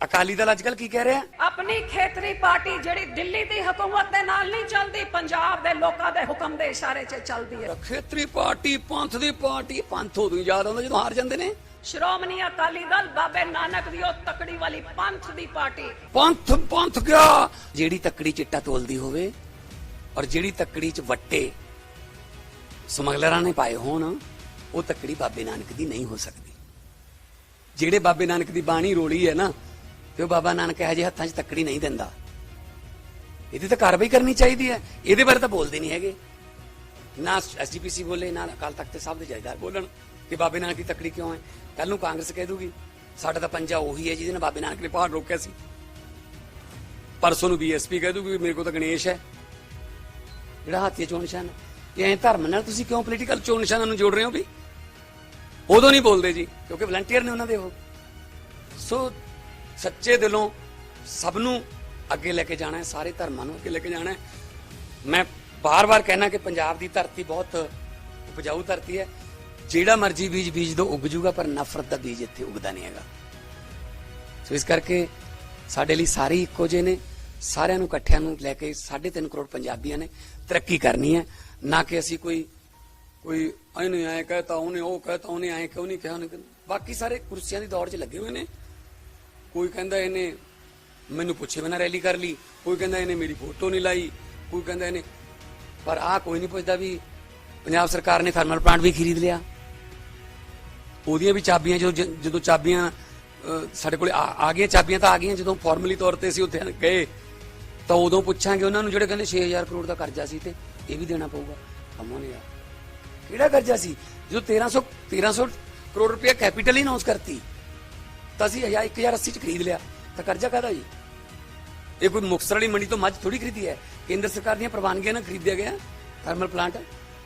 ਅਕਾਲੀ ਦਲ ਅੱਜਕੱਲ ਕੀ ਕਹਿ ਰਿਹਾ? ਆਪਣੀ ਖੇਤਰੀ ਪਾਰਟੀ ਜਿਹੜੀ ਦਿੱਲੀ ਦੀ ਹਕੂਮਤ ਦੇ ਨਾਲ ਨਹੀਂ ਚੱਲਦੀ ਪੰਜਾਬ ਦੇ ਲੋਕਾਂ ਦੇ ਹੁਕਮ ਦੇ ਇਸ਼ਾਰੇ 'ਚ ਚੱਲਦੀ ਹੈ। ਖੇਤਰੀ ਪਾਰਟੀ ਪੰਥ ਦੀ ਪਾਰਟੀ ਪੰਥ ਉਦੋਂ ਯਾਦ ਆਉਂਦਾ ਜਦੋਂ ਹਾਰ ਜਾਂਦੇ ਨੇ। ਸ਼੍ਰੋਮਣੀ ਅਕਾਲੀ ਦਲ ਬਾਬੇ ਨਾਨਕ ਦੀ ਉਹ ਤਕੜੀ ਵਾਲੀ ਪੰਥ ਦੀ ਪਾਰਟੀ। ਪੰਥ ਪੰਥ ਗਿਆ ਜਿਹੜੀ ਤੱਕੜੀ ਚਿੱਟਾ ਤੋਲਦੀ ਹੋਵੇ ਔਰ ਜਿਹੜੀ ਤੱਕੜੀ ਚ ਵੱਟੇ ਸਮਗਲਰਾਂ ਨੇ ਪਾਏ ਹੋਣ ਉਹ ਤੱਕੜੀ ਬਾਬੇ ਨਾਨਕ ਦੀ ਨਹੀਂ ਹੋ ਸਕਦੀ। ਜਿਹੜੇ ਬਾਬੇ ਨਾਨਕ ਦੀ ਬਾਣੀ ਰੋਲੀ ਹੈ ਨਾ ਤੇ ਉਹ ਬਾਬਾ ਨਾਨਕ ਇਹ ਜਿਹੇ ਹੱਥਾਂ 'ਚ ਤੱਕੜੀ ਨਹੀਂ ਦਿੰਦਾ। ਇਹਦੀ ਤਾਂ ਕਾਰਵਾਈ ਕਰਨੀ ਚਾਹੀਦੀ ਹੈ। ਇਹਦੇ ਬਾਰੇ ਤਾਂ ਬੋਲਦੇ ਨਹੀਂ ਹੈਗੇ। ਨਾ ਐਸਜੀਪੀਸੀ ਬੋਲੇ, ਨਾ ਅਕਾਲ ਤਖਤ ਸਾਹਿਬ ਦੇ ਜਥੇਦਾਰ ਬੋਲਣ ਕਿ ਬਾਬੇ ਨਾਨਕ ਦੀ ਤੱਕੜੀ ਕਿਉਂ ਹੈ। ਕੱਲ ਨੂੰ ਕਾਂਗਰਸ ਕਹਿ ਦੂਗੀ, ਸਾਡਾ ਤਾਂ ਪੰਜਾ ਉਹੀ ਹੈ ਜਿਹਦੇ ਨਾਲ ਬਾਬੇ ਨਾਨਕ ਨੇ ਪਹਾੜ ਰੋਕਿਆ ਸੀ। ਪਰਸੋਂ ਨੂੰ ਬੀਐਸਪੀ ਕਹਿ ਦੂਗੀ ਵੀ ਮੇਰੇ ਕੋਲ ਤਾਂ ਗਣੇਸ਼ ਹੈ। ਜਿਹੜਾ ਹਾਥੀ ਚੋਣ ਨਿਸ਼ਾਨ ਇਹ ਐਂ ਧਰਮ ਨਾਲ ਤੁਸੀਂ ਕਿਉਂ ਪੋਲੀਟੀਕਲ ਚੋਣ ਨਿਸ਼ਾਨਾਂ ਨੂੰ ਜੋੜ ਰਹੇ ਹੋ ਵੀ? ਉਦੋਂ ਨਹੀਂ ਬੋਲਦੇ ਜੀ, ਕਿਉਂਕਿ ਵਲੰਟੀਅਰ ਨੇ ਉਹਨਾਂ ਦੇ ਉਹ। ਸੋ ਸੱਚੇ ਦਿਲੋਂ ਸਭ ਨੂੰ ਅੱਗੇ ਲੈ ਕੇ ਜਾਣਾ ਹੈ, ਸਾਰੇ ਧਰਮਾਂ ਨੂੰ ਅੱਗੇ ਲੈ ਕੇ ਜਾਣਾ ਹੈ। ਮੈਂ ਬਾਰ-ਬਾਰ ਕਹਿਣਾ ਕਿ ਪੰਜਾਬ ਦੀ ਧਰਤੀ ਬਹੁਤ ਉਪਜਾਊ ਧਰਤੀ ਹੈ। ਜਿਹੜਾ ਮਰਜ਼ੀ ਬੀਜ ਬੀਜ ਦੋ, ਉੱਗ ਜੂਗਾ, ਪਰ ਨਫ਼ਰਤ ਦਾ ਬੀਜ ਇੱਥੇ ਉੱਗਦਾ ਨਹੀਂ ਹੈਗਾ। ਸੋ ਇਸ ਕਰਕੇ ਸਾਡੇ ਲਈ ਸਾਰੇ ਇੱਕੋ ਜਿਹੇ ਨੇ। ਸਾਰਿਆਂ ਨੂੰ, ਇਕੱਠਿਆਂ ਨੂੰ ਲੈ ਕੇ 3.5 ਕਰੋੜ ਪੰਜਾਬੀਆਂ ਨੇ ਤਰੱਕੀ ਕਰਨੀ ਹੈ। ਨਾ ਕਿ ਅਸੀਂ ਕੋਈ ਕੋਈ ਇਹਨੇ ਆਏ ਕਹਤਾ ਉਹਨੇ, ਉਹ ਕਹਤਾ ਉਹਨੇ, ਆਏ ਕਿਉਂ ਨਹੀਂ ਕਿਹਾ ਉਹਨੇ। ਬਾਕੀ ਸਾਰੇ ਕੁਰਸੀਆਂ ਦੀ ਦੌੜ 'ਚ ਲੱਗੇ ਹੋਏ ਨੇ। ਕੋਈ ਕਹਿੰਦਾ ਇਹਨੇ ਮੈਨੂੰ ਪੁੱਛੇ ਬਿਨਾਂ ਰੈਲੀ ਕਰ ਲਈ, ਕੋਈ ਕਹਿੰਦਾ ਇਹਨੇ ਮੇਰੀ ਫੋਟੋ ਨਹੀਂ ਲਾਈ, ਕੋਈ ਕਹਿੰਦਾ ਇਹਨੇ, ਪਰ ਆ ਕੋਈ ਨਹੀਂ ਪੁੱਛਦਾ ਵੀ ਪੰਜਾਬ ਸਰਕਾਰ ਨੇ ਥਰਮਲ ਪਲਾਂਟ ਵੀ ਖਰੀਦ ਲਿਆ। ਉਹਦੀਆਂ ਵੀ ਚਾਬੀਆਂ ਜਦੋਂ ਜ- ਜਦੋਂ ਚਾਬੀਆਂ ਸਾਡੇ ਕੋਲ ਆ ਆ ਗਈਆਂ, ਚਾਬੀਆਂ ਤਾਂ ਆ ਗਈਆਂ, ਜਦੋਂ ਫਾਰਮਲੀ ਤੌਰ ਤੇ ਅਸੀਂ ਉੱਥੇ ਗਏ, ਤਾਂ ਉਦੋਂ ਪੁੱਛਾਂਗੇ ਉਹਨਾਂ ਨੂੰ ਜਿਹੜੇ ਕਹਿੰਦੇ 6000 ਕਰੋੜ ਦਾ ਕਰਜ਼ਾ ਸੀ ਤੇ ਇਹ ਵੀ ਦੇਣਾ ਪਊਗਾ। ਕੰਮੋਂ ਨੇ ਯਾਰ। ਕਿਹੜਾ ਕਰਜ਼ਾ ਸੀ? ਜਦੋਂ 1300 1300 ਕਰੋੜ ਰੁਪਏ ਕੈਪੀਟਲ ਹੀ ਅਨਾਉਂਸ ਕਰਤੀ। ਤਾਂ ਅਸੀਂ 1080 ਚ ਖਰੀਦ ਲਿਆ। ਤਾਂ ਕਰਜ਼ਾ ਕਾਹਦਾ ਜੀ? ਇਹ ਕੋਈ ਮੁਕਤਸਰ ਵਾਲੀ ਮੰਡੀ ਤੋਂ ਮੱਝ ਥੋੜੀ ਖਰੀਦੀ ਹੈ। ਕੇਂਦਰ ਸਰਕਾਰ ਦੀਆਂ ਪ੍ਰਵਾਨਗੀਆਂ ਨਾਲ ਖਰੀਦਿਆ ਗਿਆ ਥਰਮਲ ਪਲਾਂਟ।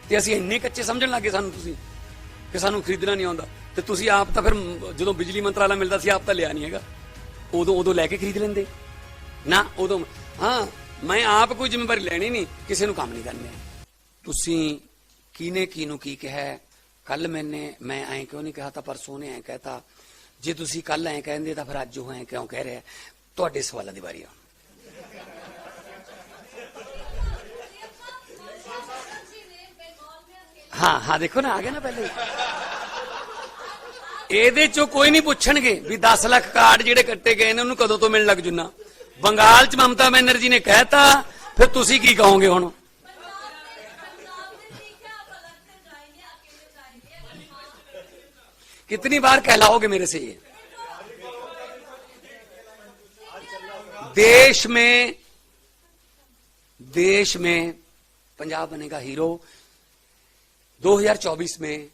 ਤੇ ਅਸੀਂ ਇੰਨੇ ਕੱਚੇ ਸਮਝਣ ਲੱਗੇ ਸਾਨੂੰ ਤੁਸੀਂ ਕਿ ਸਾਨੂੰ ਖਰੀਦਣਾ ਨਹੀਂ ਆਉਂਦਾ। ਤੇ ਤੁਸੀਂ ਆਪ ਤਾਂ ਫਿਰ ਜਦੋਂ ਬਿਜਲੀ ਮੰਤਰਾਲਾ ਮਿਲਦਾ ਸੀ, ਆਪ ਤਾਂ ਲਿਆ ਨਹੀਂ ਹੈਗਾ। ਉਦੋਂ ਉਦੋਂ ਲੈ ਕੇ ਖਰੀਦ ਲੈਂਦੇ। ਨਾ, ਉਦੋਂ ਹਾਂ, ਮੈਂ ਆਪ ਕੋਈ ਜ਼ਿੰਮੇਵਾਰੀ ਲੈਣੀ ਨਹੀਂ, ਕਿਸੇ ਨੂੰ ਕੰਮ ਨਹੀਂ ਕਰਨੇ ਤੁਸੀਂ ਕਿਨੇ ਕਿਨੂੰ ਕੀ ਕਿਹਾ ਕੱਲ ਮੈਨੇ ਮੈਂ ਐਂ ਕਿਉਂ ਨਹੀਂ ਕਿਹਾ ਤਾਂ ਪਰਸੋਂ ਨੇ ਐਂ ਕਹਿਤਾ ਜੇ ਤੁਸੀਂ ਕੱਲ ਐਂ ਕਹਿੰਦੇ ਤਾਂ ਫਿਰ ਅੱਜ ਉਹ ਐ ਕਿਉਂ ਕਹਿ ਰਿਹਾ? ਤੁਹਾਡੇ ਸਵਾਲਾਂ ਦੀ ਵਾਰੀ ਆ। ਹਾਂ ਹਾਂ, ਦੇਖੋ ਨਾ, ਆ ਗਿਆ ਨਾ ਪਹਿਲੇ ਇਹਦੇ ਚੋਂ ਕੋਈ ਨਹੀਂ ਪੁੱਛਣਗੇ ਵੀ 10 ਲੱਖ ਕਾਰਡ ਜਿਹੜੇ ਕੱਟੇ ਗਏ ਨੇ ਉਹਨੂੰ ਕਦੋਂ ਤੋਂ ਮਿਲਣ ਲੱਗ ਜੁਨਾ। ਬੰਗਾਲ ਚ ਮਮਤਾ ਬੈਨਰਜੀ ਨੇ ਕਹਿਤਾ, ਫਿਰ ਤੁਸੀਂ ਕੀ ਕਹੋਗੇ ਹੁਣ? कितनी बार कहलाओगे मेरे से ये? देश में देश में पंजाब बनेगा हीरो। 2024 में,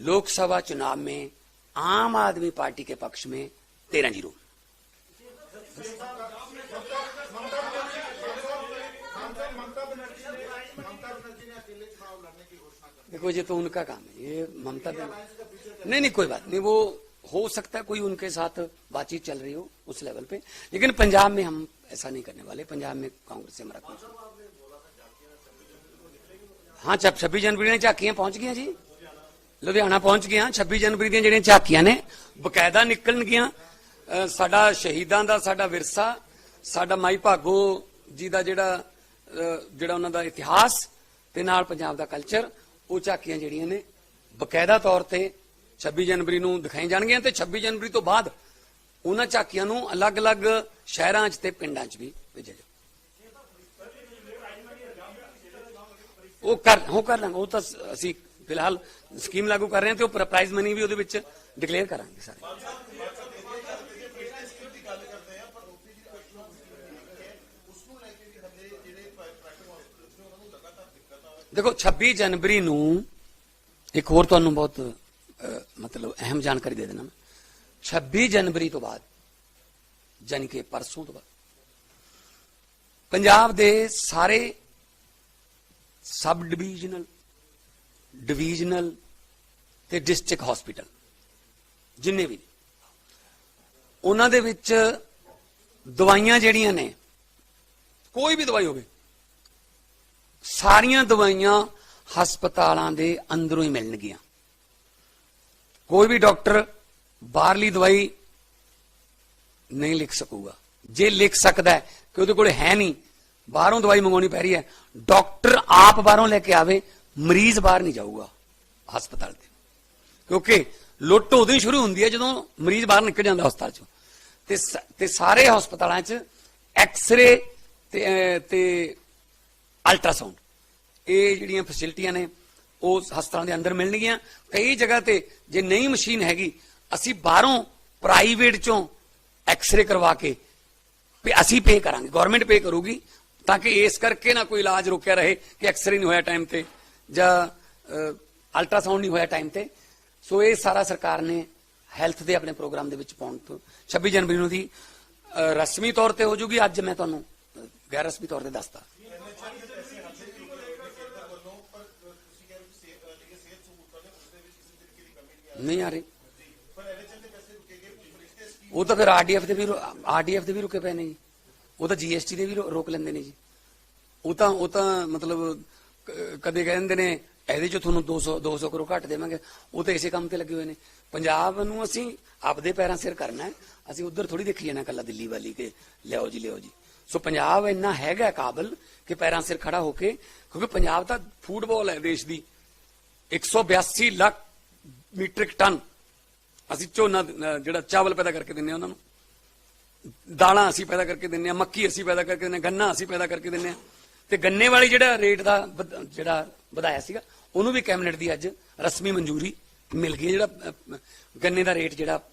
लोकसभा चुनाव में, आम आदमी पार्टी के पक्ष में तेरह ज़ीरो देखो ये तो उनका काम है ये ममता बनर्जी नहीं नहीं कोई बात नहीं वो हो सकता है कोई उनके साथ बातचीत चल रही हो उस लेवल पे लेकिन पंजाब में हम ऐसा नहीं करने वाले पंजाब में कांग्रेस से हमारा कोई हाँ जब छब्बीस जनवरी ने झाकियां पहुंच गई जी ਲੁਧਿਆਣਾ ਪਹੁੰਚ ਗਏ ਹਾਂ 26 ਜਨਵਰੀ ਦੀਆਂ ਜਿਹੜੀਆਂ ਝਾਕੀਆਂ ਨੇ ਬਕਾਇਦਾ ਨਿਕਲਣਗੀਆਂ ਅਹ ਸਾਡਾ ਸ਼ਹੀਦਾਂ ਦਾ ਸਾਡਾ ਵਿਰਸਾ ਸਾਡਾ ਮਾਈ ਭਾਗੋ ਜੀ ਦਾ ਜਿਹੜਾ ਅਹ ਜਿਹੜਾ ਉਹਨਾਂ ਦਾ ਇਤਿਹਾਸ ਤੇ ਨਾਲ ਪੰਜਾਬ ਦਾ ਕਲਚਰ ਉਹ ਝਾਕੀਆਂ ਜਿਹੜੀਆਂ ਨੇ, ਬਕਾਇਦਾ ਤੌਰ ਤੇ 26 ਜਨਵਰੀ ਨੂੰ ਦਿਖਾਈ ਜਾਣਗੀਆਂ ਤੇ 26 ਜਨਵਰੀ ਤੋਂ ਬਾਅਦ ਉਹਨਾਂ ਝਾਕੀਆਂ ਨੂੰ ਅਲੱਗ-ਅਲੱਗ ਸ਼ਹਿਰਾਂ 'ਚ ਤੇ ਪਿੰਡਾਂ 'ਚ ਵੀ ਭੇਜਿਆ ਜਾਵੇ ਉਹ ਕਰ ਉਹ ਕਰ ਲਾਂਗੇ, ਉਹ ਤਾਂ ਅਸੀਂ ਫਿਲਹਾਲ ਸਕੀਮ ਲਾਗੂ ਕਰ ਰਹੇ ਹਾਂ ਤੇ ਉਹ ਪ੍ਰਾਈਜ਼ ਮਨੀ ਵੀ ਉਹਦੇ ਵਿੱਚ ਡਿਕਲੇਅਰ ਕਰਾਂਗੇ ਸਾਰੇ। ਦੇਖੋ 26 ਜਨਵਰੀ ਨੂੰ ਇੱਕ ਹੋਰ ਤੁਹਾਨੂੰ ਬਹੁਤ ਮਤਲਬ ਅਹਿਮ ਜਾਣਕਾਰੀ ਦੇ ਦੇਣਾ ਮੈਂ। 26 ਜਨਵਰੀ ਤੋਂ ਬਾਅਦ ਜਾਨੀ ਕਿ ਪਰਸੋਂ ਤੋਂ ਬਾਅਦ, ਪੰਜਾਬ ਦੇ ਸਾਰੇ ਸਬ ਡਿਵੀਜ਼ਨਲ ਡਿਵੀਜ਼ਨਲ ਤੇ ਡਿਸਟ੍ਰਿਕਟ ਹਸਪੀਟਲ, ਜਿੰਨੇ ਵੀ ਉਹਨਾਂ ਦੇ ਵਿੱਚ ਦਵਾਈਆਂ ਜਿਹੜੀਆਂ ਨੇ, ਕੋਈ ਵੀ ਦਵਾਈ ਹੋਵੇ ਸਾਰੀਆਂ ਦਵਾਈਆਂ ਹਸਪਤਾਲਾਂ ਦੇ ਅੰਦਰੋਂ ਹੀ ਮਿਲਣਗੀਆਂ। ਕੋਈ ਵੀ ਡਾਕਟਰ ਬਾਹਰਲੀ ਦਵਾਈ ਨਹੀਂ ਲਿਖ ਸਕੂਗਾ। ਜੇ ਲਿਖ ਸਕਦਾ ਹੈ ਕਿ ਉਹਦੇ ਕੋਲ ਹੈ ਨਹੀਂ, ਬਾਹਰੋਂ ਦਵਾਈ ਮੰਗਾਉਣੀ ਪੈ ਰਹੀ ਹੈ, ਡਾਕਟਰ ਆਪ ਬਾਹਰੋਂ ਲੈ ਕੇ ਆਵੇ, ਮਰੀਜ਼ ਬਾਹਰ ਨਹੀਂ ਜਾਊਗਾ ਹਸਪਤਾਲ ਦੇ ਕਿਉਂਕਿ ਲੁੱਟ ਉਦੋਂ ਹੀ ਸ਼ੁਰੂ ਹੁੰਦੀ ਹੈ ਜਦੋਂ ਮਰੀਜ਼ ਬਾਹਰ ਨਿਕਲ ਜਾਂਦਾ ਹਸਪਤਾਲ ਚੋਂ। ਤੇ ਤੇ ਸਾਰੇ ਹਸਪਤਾਲਾਂ 'ਚ ਐਕਸ-ਰੇ ਤੇ ਤੇ ਅਲਟਰਾਸਾਊਂਡ ਇਹ ਜਿਹੜੀਆਂ ਫੈਸਿਲਿਟੀਆਂ ਨੇ, ਉਹ ਹਸਪਤਾਲਾਂ ਦੇ ਅੰਦਰ ਮਿਲਣਗੀਆਂ। ਕਈ ਜਗ੍ਹਾ ਤੇ ਜੇ ਨਹੀਂ ਮਸ਼ੀਨ ਹੈਗੀ, ਅਸੀਂ ਬਾਹਰੋਂ ਪ੍ਰਾਈਵੇਟ ਚੋਂ ਐਕਸ-ਰੇ ਕਰਵਾ ਕੇ ਵੀ ਅਸੀਂ ਪੇ ਕਰਾਂਗੇ। ਗਵਰਨਮੈਂਟ ਪੇ ਕਰੂਗੀ ਤਾਂ ਕਿ ਇਸ ਕਰਕੇ ਨਾ ਕੋਈ ਇਲਾਜ ਰੁਕਿਆ ਰਹੇ ਕਿ ਐਕਸ-ਰੇ ਨਹੀਂ ਹੋਇਆ ਟਾਈਮ ਤੇ ਜਾਂ ਅਲਟਰਾਸਾਊਂਡ ਨਹੀਂ ਹੋਇਆ ਟਾਈਮ ਤੇ। ਸੋ ਇਹ ਸਾਰਾ ਸਰਕਾਰ ਨੇ ਹੈਲਥ ਦੇ ਆਪਣੇ ਪ੍ਰੋਗਰਾਮ ਦੇ ਵਿੱਚ ਪਾਉਣ ਤੋਂ। 26 ਜਨਵਰੀ ਨੂੰ ਦੀ ਰਸਮੀ ਤੌਰ ਤੇ ਹੋ ਜੂਗੀ। ਅੱਜ ਮੈਂ ਤੁਹਾਨੂੰ ਗੈਰ ਰਸਮੀ ਤੌਰ ਤੇ ਦੱਸਦਾ। ਨਹੀਂ ਆ ਰਹੀ। ਉਹ ਤਾਂ ਫਿਰ ਆਰਡੀਐਫ ਦੇ ਵੀ ਆਰਡੀਐਫ ਦੇ ਵੀ ਰੁਕੇ ਪਏ ਨੇ ਜੀ। ਉਹ ਤਾਂ ਜੀਐਸਟੀ ਦੇ ਵੀ ਰੋ- ਰੋਕ ਲੈਂਦੇ ਨੇ ਜੀ। ਉਹ ਤਾਂ ਉਹ ਤਾਂ ਮਤਲਬ ਕ- ਕਦੇ ਕਹਿੰਦੇ ਨੇ, ਇਹਦੇ ਚੋਂ ਤੁਹਾਨੂੰ 200 200 ਕਰੋੜ ਘੱਟ ਦੇਵਾਂਗੇ। ਉਹ ਤਾਂ ਇਸੇ ਕੰਮ ਤੇ ਲੱਗੇ ਹੋਏ ਨੇ। ਪੰਜਾਬ ਨੂੰ ਅਸੀਂ ਆਪਦੇ ਪੈਰਾਂ ਸਿਰ ਕਰਨਾ ਹੈ। ਅਸੀਂ ਉਧਰ ਥੋੜੀ ਦੇਖੀ ਜਾਣਾ ਕੱਲਾ ਦਿੱਲੀ ਵਾਲੀ ਕਿ ਲਿਆਓ ਜੀ ਲਿਆਓ ਜੀ। ਸੋ ਪੰਜਾਬ ਇੰਨਾ ਹੈਗਾ ਕਾਬਲ ਕਿ ਪੈਰਾਂ ਸਿਰ ਖੜਾ ਹੋ ਕੇ, ਕਿਉਂਕਿ ਪੰਜਾਬ ਤਾਂ ਫੁੱਟਬਾਲ ਹੈ ਦੇਸ਼ ਦੀ। 182 ਲੱਖ ਮੀਟ੍ਰਿਕ ਟਨ। ਅਸੀਂ ਝੋਨਾ ਜਿਹੜਾ ਚਾਵਲ ਪੈਦਾ ਕਰਕੇ ਦਿੰਨੇ ਆ ਉਹਨਾਂ ਨੂੰ। ਦਾਲਾਂ ਅਸੀਂ ਪੈਦਾ ਕਰਕੇ ਦਿੰਨੇ ਆ, ਮੱਕੀ ਅਸੀਂ ਪੈਦਾ ਕਰਕੇ ਦਿੰਨੇ ਆ, ਗੰਨਾ ਅਸੀਂ ਪੈਦਾ ਕਰਕੇ ਦਿੰਨੇ ਆ। ਤੇ ਗੰਨੇ ਵਾਲੀ ਜਿਹੜਾ ਰੇਟ ਦਾ ਵਧ- ਜਿਹੜਾ ਵਧਾਇਆ ਸੀਗਾ, ਉਹਨੂੰ ਵੀ ਕੈਬਨਿਟ ਦੀ ਅੱਜ ਰਸਮੀ ਮਨਜ਼ੂਰੀ ਮਿਲ ਗਈ ਹੈ। ਜਿਹੜਾ ਗੰਨੇ ਦਾ ਰੇਟ ਜਿਹੜਾ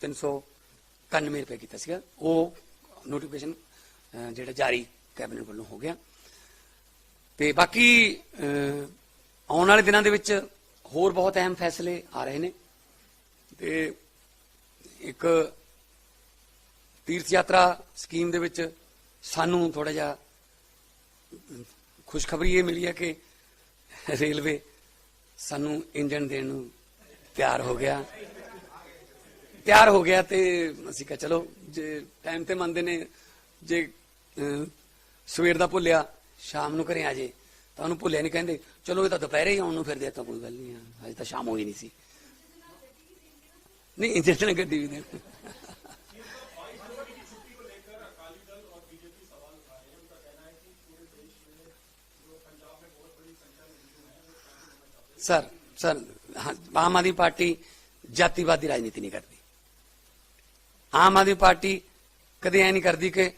391 ਰੁਪਏ ਕੀਤਾ ਸੀਗਾ, ਉਹ ਨੋਟੀਫਿਕੇਸ਼ਨ ਜਿਹੜਾ ਜਾਰੀ ਕੈਬਨਿਟ ਵੱਲੋਂ ਹੋ ਗਿਆ। ਤੇ ਬਾਕੀ ਆਉਣ ਵਾਲੇ ਦਿਨਾਂ ਦੇ ਵਿੱਚ ਹੋਰ ਬਹੁਤ ਅਹਿਮ ਫੈਸਲੇ ਆ ਰਹੇ ਨੇ। ਤੇ ਇੱਕ ਤੀਰਥ ਯਾਤਰਾ ਸਕੀਮ ਦੇ ਵਿੱਚ ਸਾਨੂੰ ਥੋੜਾ ਜਿਹਾ ਖੁਸ਼ਖਬਰੀ ਇਹ ਮਿਲੀ ਹੈ ਕਿ ਰੇਲਵੇ ਸਾਨੂੰ ਇੰਜਨ ਦੇਣ ਨੂੰ ਤਿਆਰ ਹੋ ਗਿਆ। ਤਿਆਰ ਹੋ ਗਿਆ ਤੇ ਅਸੀਂ ਕਿਹਾ ਚਲੋ, ਜੇ ਟਾਈਮ ਤੇ ਮੰਨਦੇ ਨੇ, ਜੇ ਸਵੇਰ ਦਾ ਭੁੱਲਿਆ, ਸ਼ਾਮ ਨੂੰ ਘਰੇ ਆ ਜੇ। ਉਹਨੂੰ ਭੁੱਲਿਆ ਨਹੀਂ ਕਹਿੰਦੇ। ਚਲੋ ਇਹ ਤਾਂ ਦੁਪਹਿਰੇ ਹੀ ਆਉਣ ਨੂੰ ਫਿਰਦੇ ਤਾਂ ਕੋਈ ਗੱਲ ਨਹੀਂ ਆ। ਅਜੇ ਤਾਂ ਸ਼ਾਮ ਹੋਈ ਨਹੀਂ ਸੀ। ਨਹੀਂ ਇੰਜਨ ਗੱਡੀ ਵੀ ਦੇ ਸਰ ਸਰ ਹਾਂ, ਆਮ ਆਦਮੀ ਪਾਰਟੀ ਜਾਤੀਵਾਦੀ ਰਾਜਨੀਤੀ ਨਹੀਂ ਕਰਦੀ। ਆਮ ਆਦਮੀ ਪਾਰਟੀ ਕਦੇ ਐ ਨਹੀਂ ਕਰਦੀ ਕਿ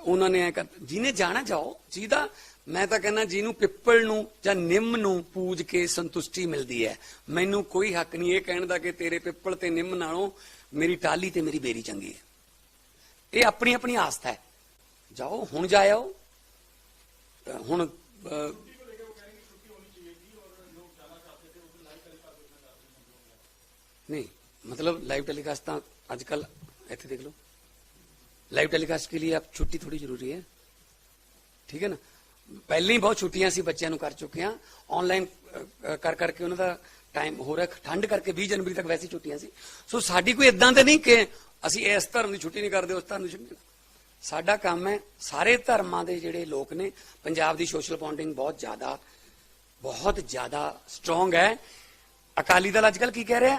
ਉਹਨਾਂ ਨੇ ਐ ਕਰ, ਜਿਹਨੇ ਜਾਣਾ ਜਾਓ, ਜਿਹਦਾ, ਮੈਂ ਤਾਂ ਕਹਿੰਦਾ ਜਿਹਨੂੰ ਪਿੱਪਲ ਨੂੰ ਜਾਂ ਨਿੰਮ ਨੂੰ ਪੂਜ ਕੇ ਸੰਤੁਸ਼ਟੀ ਮਿਲਦੀ ਹੈ। ਮੈਨੂੰ ਕੋਈ ਹੱਕ ਨਹੀਂ ਇਹ ਕਹਿਣ ਦਾ ਕਿ ਤੇਰੇ ਪਿੱਪਲ ਤੇ ਨਿੰਮ ਨਾਲੋਂ ਮੇਰੀ ਟਾਲੀ ਤੇ ਮੇਰੀ ਬੇਰੀ ਚੰਗੀ ਹੈ। ਇਹ ਆਪਣੀ ਆਪਣੀ ਆਸਥਾ ਹੈ। ਜਾਓ, ਹੁਣ ਜਾਇਓ। ਹੁਣ ਨਹੀਂ, ਮਤਲਬ ਲਾਈਵ ਟੈਲੀਕਾਸਟ ਤਾਂ ਅੱਜ ਕੱਲ ਇੱਥੇ ਦੇਖ ਲਓ। ਲਾਈਵ ਟੈਲੀਕਾਸਟ ਕੇ ਲਈ ਆਪ ਛੁੱਟੀ ਥੋੜੀ ਜ਼ਰੂਰੀ ਹੈ। ਠੀਕ ਹੈ ਨਾ? ਪਹਿਲਾਂ ਹੀ ਬਹੁਤ ਛੁੱਟੀਆਂ ਸੀ ਬੱਚਿਆਂ ਨੂੰ ਕਰ ਚੁੱਕੇ ਆ ਆਨਲਾਈਨ ਕਰ ਕਰਕੇ ਉਹਨਾਂ ਦਾ ਟਾਈਮ ਹੋ ਰਿਹਾ। ਠੰਡ ਕਰਕੇ 20 ਜਨਵਰੀ ਤੱਕ ਵੈਸੀ ਛੁੱਟੀਆਂ ਸੀ। ਸੋ ਸਾਡੀ ਕੋਈ ਇਦਾਂ ਤੇ ਨਹੀਂ ਕਿ ਅਸੀਂ ਇਸ ਧਰਮ ਦੀ ਛੁੱਟੀ ਨਹੀਂ ਕਰਦੇ, ਉਸ ਧਰਮ ਦੀ ਛੁੱਟੀ ਨਹੀਂ ਸਾਡਾ ਕੰਮ ਹੈ ਸਾਰੇ ਧਰਮਾਂ ਦੇ ਜਿਹੜੇ ਲੋਕ ਨੇ, ਪੰਜਾਬ ਦੀ ਸੋਸ਼ਲ ਬੌਂਡਿੰਗ ਬਹੁਤ ਜ਼ਿਆਦਾ ਬਹੁਤ ਜ਼ਿਆਦਾ ਸਟਰੋਂਗ ਹੈ। ਅਕਾਲੀ ਦਲ ਅੱਜਕੱਲ ਕੀ ਕਹਿ ਰਿਹਾ?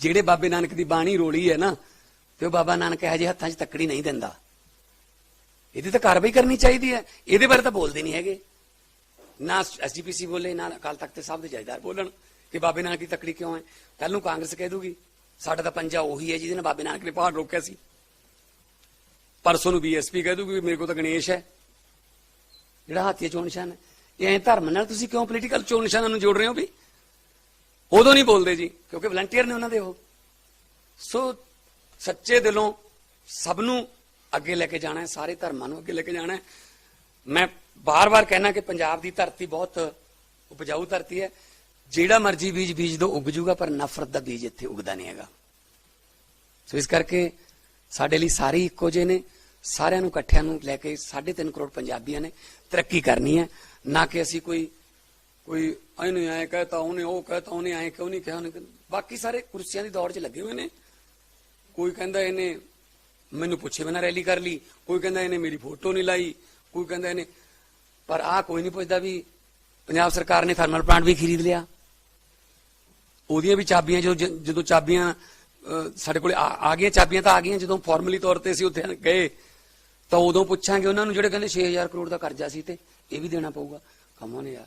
ਜਿਹੜੇ ਬਾਬੇ ਨਾਨਕ ਦੀ ਬਾਣੀ ਰੋਲੀ ਹੈ ਨਾ, ਤੇ ਉਹ ਬਾਬਾ ਨਾਨਕ ਇਹੋ ਜਿਹੇ ਹੱਥਾਂ 'ਚ ਤੱਕੜੀ ਨਹੀਂ ਦਿੰਦਾ। ਇਹਦੀ ਤਾਂ ਕਾਰਵਾਈ ਕਰਨੀ ਚਾਹੀਦੀ ਹੈ। ਇਹਦੇ ਬਾਰੇ ਤਾਂ ਬੋਲਦੇ ਨਹੀਂ ਹੈਗੇ। ਨਾ ਐਸਜੀਪੀਸੀ ਬੋਲੇ, ਨਾ ਅਕਾਲ ਤਖਤ ਦੇ ਸਾਹਿਬ ਦੇ ਜਥੇਦਾਰ ਬੋਲਣ ਕਿ ਬਾਬੇ ਨਾਨਕ ਦੀ ਤੱਕੜੀ ਕਿਉਂ ਹੈ। ਕੱਲ ਨੂੰ ਕਾਂਗਰਸ ਕਹਿ ਦੂਗੀ, ਸਾਡਾ ਤਾਂ ਪੰਜਾ ਉਹੀ ਹੈ ਜਿਹਦੇ ਨਾਲ ਬਾਬੇ ਨਾਨਕ ਨੇ ਪਹਾੜ ਰੋਕਿਆ ਸੀ। ਪਰਸੋਂ ਨੂੰ ਬੀਐਸਪੀ ਕਹਿ ਦੂਗੀ ਵੀ ਮੇਰੇ ਕੋਲ ਤਾਂ ਗਣੇਸ਼ ਹੈ। ਜਿਹੜਾ ਹਾਥੀਆ ਚੋਣ ਨਿਸ਼ਾਨ ਹੈ। ਇਹ ਐਂ ਧਰਮ ਨਾਲ ਤੁਸੀਂ ਕਿਉਂ ਪੋਲੀਟੀਕਲ ਚੋਣ ਨਿਸ਼ਾਨਾਂ ਨੂੰ ਜੋੜ ਰਹੇ ਹੋ ਵੀ? ਉਦੋਂ ਨਹੀਂ ਬੋਲਦੇ ਜੀ, ਕਿਉਂਕਿ ਵਲੰਟੀਅਰ ਨੇ ਉਹਨਾਂ ਦੇ ਉਹ। ਸੋ ਸੱਚੇ ਦਿਲੋਂ ਸਭ ਨੂੰ ਅੱਗੇ ਲੈ ਕੇ ਜਾਣਾ ਹੈ, ਸਾਰੇ ਧਰਮਾਂ ਨੂੰ ਅੱਗੇ ਲੈ ਕੇ ਜਾਣਾ ਹੈ। ਮੈਂ ਬਾਰ-ਬਾਰ ਕਹਿਣਾ ਕਿ ਪੰਜਾਬ ਦੀ ਧਰਤੀ ਬਹੁਤ ਉਪਜਾਊ ਧਰਤੀ ਹੈ। ਜਿਹੜਾ ਮਰਜ਼ੀ ਬੀਜ ਬੀਜ ਦੋ, ਉੱਗ ਜੂਗਾ, ਪਰ ਨਫ਼ਰਤ ਦਾ ਬੀਜ ਇੱਥੇ ਉੱਗਦਾ ਨਹੀਂ ਹੈਗਾ। ਸੋ ਇਸ ਕਰਕੇ ਸਾਡੇ ਲਈ ਸਾਰੇ ਇੱਕੋ ਜਿਹੇ ਨੇ। ਸਾਰਿਆਂ ਨੂੰ ਇਕੱਠਿਆਂ ਨੂੰ ਲੈ ਕੇ 3.5 ਕਰੋੜ ਪੰਜਾਬੀਆਂ ਨੇ ਤਰੱਕੀ ਕਰਨੀ ਹੈ। ਨਾ ਕਿ ਅਸੀਂ ਕੋਈ ਕੋਈ ਇਹਨੇ ਆਏ ਕਹਤਾ ਉਹਨੇ, ਉਹ ਕਹਤਾ ਉਹਨੇ, ਆਏ ਕਿਉਂ ਨਹੀਂ ਕਿਹਾ ਉਹਨੇ? ਕਿਹਾ। ਬਾਕੀ ਸਾਰੇ ਕੁਰਸੀਆਂ ਦੀ ਦੌੜ 'ਚ ਲੱਗੇ ਹੋਏ ਨੇ। ਕੋਈ ਕਹਿੰਦਾ ਇਹਨੇ ਮੈਨੂੰ ਪੁੱਛੇ ਬਿਨਾਂ ਰੈਲੀ ਕਰ ਲਈ। ਕੋਈ ਕਹਿੰਦਾ ਇਹਨੇ ਮੇਰੀ ਫੋਟੋ ਨਹੀਂ ਲਾਈ। ਕੋਈ ਕਹਿੰਦਾ ਇਹਨੇ, ਪਰ ਆ ਕੋਈ ਨਹੀਂ ਪੁੱਛਦਾ ਵੀ ਪੰਜਾਬ ਸਰਕਾਰ ਨੇ ਥਰਮਲ ਪਲਾਂਟ ਵੀ ਖਰੀਦ ਲਿਆ। ਉਹਦੀਆਂ ਵੀ ਚਾਬੀਆਂ ਜੋ ਜ- ਜਦੋਂ ਚਾਬੀਆਂ ਸਾਡੇ ਕੋਲ ਆ ਗਈਆਂ, ਚਾਬੀਆਂ ਤਾਂ ਆ ਗਈਆਂ। ਜਦੋਂ ਫਾਰਮਲੀ ਤੌਰ ਤੇ ਅਸੀਂ ਉੱਥੇ ਗਏ, ਤਾਂ ਉਦੋਂ ਪੁੱਛਾਂਗੇ ਉਹਨਾਂ ਨੂੰ, ਜਿਹੜੇ ਕਹਿੰਦੇ 6000 ਕਰੋੜ ਦਾ ਕਰਜ਼ਾ ਸੀ ਤੇ ਇਹ ਵੀ ਦੇਣਾ ਪਊਗਾ। ਕਮੋਨ ਯਾਰ।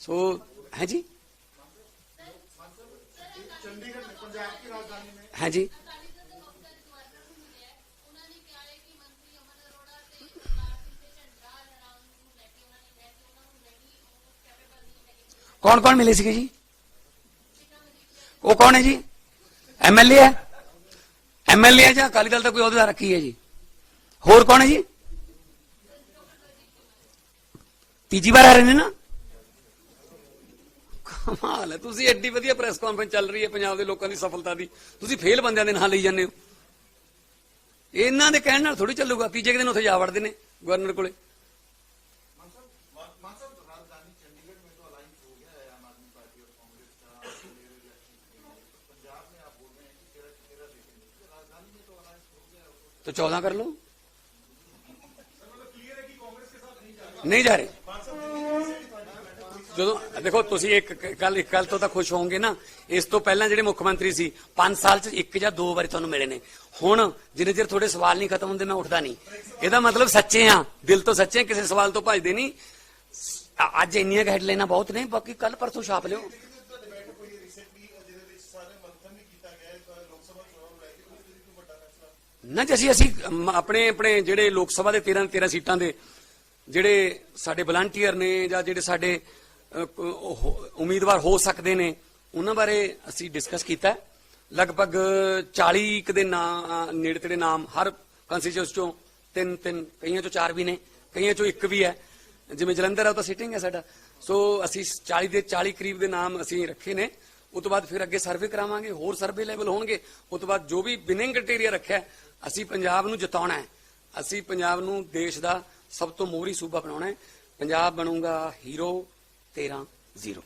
ਸੋ ਹੈ ਜੀ ਹੈ ਜੀ ਕੌਣ ਕੌਣ ਮਿਲੇ ਸੀਗੇ ਜੀ? ਉਹ ਕੌਣ ਹੈ ਜੀ? ਐਮਐਲਏ ਹੈ? ਐਮਐਲਏ ਹੈ ਜਾਂ ਅਕਾਲੀ ਦਲ ਦਾ ਕੋਈ ਅਹੁਦਾ ਰੱਖੀ ਹੈ ਜੀ? ਹੋਰ ਕੌਣ ਹੈ ਜੀ? ਤੀਜੀ ਵਾਰ ਆ ਰਹੇ ਨੇ ਨਾ? ਕਮਾਲ ਹੈ ਤੁਸੀਂ ਐਡੀ ਵਧੀਆ ਪ੍ਰੈਸ ਕਾਨਫਰੰਸ ਚੱਲ ਰਹੀ ਹੈ ਪੰਜਾਬ ਦੇ ਲੋਕਾਂ ਦੀ ਸਫਲਤਾ ਦੀ ਤੁਸੀਂ ਫੇਲ ਬੰਦਿਆਂ ਦੇ ਨਾਂ ਲਈ ਜਾਂਦੇ ਹੋ ਇਹਨਾਂ ਦੇ ਕਹਿਣ ਨਾਲ ਥੋੜੀ ਚੱਲੂਗਾ ਤੀਜੇ ਕੁ ਦਿਨ ਉੱਥੇ ਜਾ ਵੜਦੇ ਨੇ ਗਵਰਨਰ ਕੋਲੇ तो चौदह कर लो नहीं जा रहे ਜਦੋਂ, ਦੇਖੋ ਤੁਸੀਂ ਇੱਕ ਕੱਲ ਇੱਕ ਗੱਲ ਤੋਂ ਤਾਂ ਖੁਸ਼ ਹੋਵੋਗੇ ਨਾ। ਇਸ ਤੋਂ ਪਹਿਲਾਂ ਜਿਹੜੇ ਮੁੱਖ ਮੰਤਰੀ ਸੀ 5 ਸਾਲ ਚ ਇੱਕ ਜਾਂ ਦੋ ਵਾਰੀ ਤੁਹਾਨੂੰ ਮਿਲੇ ਨੇ। ਹੁਣ ਜਿੰਨੇ ਚਿਰ ਤੁਹਾਡੇ ਸਵਾਲ ਨਹੀਂ ਖਤਮ ਹੁੰਦੇ, ਮੈਂ ਉੱਠਦਾ ਨਹੀਂ। ਇਹਦਾ ਮਤਲਬ ਸੱਚੇ ਆ, ਦਿਲ ਤੋਂ ਸੱਚੇ ਆ, ਕਿਸੇ ਸਵਾਲ ਤੋਂ ਭੱਜਦੇ ਨਹੀਂ। ਅੱਜ ਇੰਨੀਆਂ ਹੈਡਲਾਈਨਾਂ ਬਹੁਤ ਨੇ, ਬਾਕੀ ਕੱਲ ਪਰਸੋਂ ਛਾਪ ਲਿਓ। ਨਾ ਜੀ, ਅਸੀਂ ਆਪਣੇ ਆਪਣੇ ਜਿਹੜੇ ਲੋਕ ਸਭਾ ਦੇ 13 13 ਸੀਟਾਂ ਦੇ ਜਿਹੜੇ ਸਾਡੇ ਵਲੰਟੀਅਰ ਨੇ ਜਾਂ ਜਿਹੜੇ ਸਾਡੇ ਉਮੀਦਵਾਰ ਹੋ ਸਕਦੇ ਨੇ। ਉਹਨਾਂ ਬਾਰੇ ਅਸੀਂ ਡਿਸਕਸ ਕੀਤਾ। ਲਗਭਗ 40 ਕੁ ਦੇ ਨਾਂ ਨੇੜੇ ਤੇੜੇ ਨਾਮ ਹਰ ਕੰਸਟੀਚੁਐਂਸ ਚੋਂ ਤਿੰਨ ਤਿੰਨ, ਕਈਆਂ ਚੋਂ ਚਾਰ ਵੀ ਨੇ, ਕਈਆਂ ਚੋਂ ਇੱਕ ਵੀ ਹੈ। ਜਿਵੇਂ ਜਲੰਧਰ ਆ, ਉਹ ਤਾਂ ਸਿਟਿੰਗ ਹੈ ਸਾਡਾ। ਸੋ ਅਸੀਂ 40 ਦੇ 40 ਕਰੀਬ ਦੇ ਨਾਮ ਅਸੀਂ ਰੱਖੇ ਨੇ। ਉਸ ਤੋਂ ਬਾਅਦ ਫਿਰ ਅੱਗੇ ਸਰਵੇ ਕਰਾਵਾਂਗੇ, ਹੋਰ ਸਰਵੇ ਲੈਵਲ ਹੋਣਗੇ। ਉਸ ਤੋਂ ਬਾਅਦ ਜੋ ਵੀ ਵਿਨਿੰਗ ਕ੍ਰਾਈਟੇਰੀਆ ਰੱਖਿਆ, ਅਸੀਂ ਪੰਜਾਬ ਨੂੰ ਜਿਤਾਉਣਾ ਹੈ। ਅਸੀਂ ਪੰਜਾਬ ਨੂੰ ਦੇਸ਼ ਦਾ ਸਭ ਤੋਂ ਮੋਹਰੀ ਸੂਬਾ ਬਣਾਉਣਾ ਹੈ। ਪੰਜਾਬ ਬਣੂਗਾ ਹੀਰੋ 13 ਜ਼ੀਰੋ।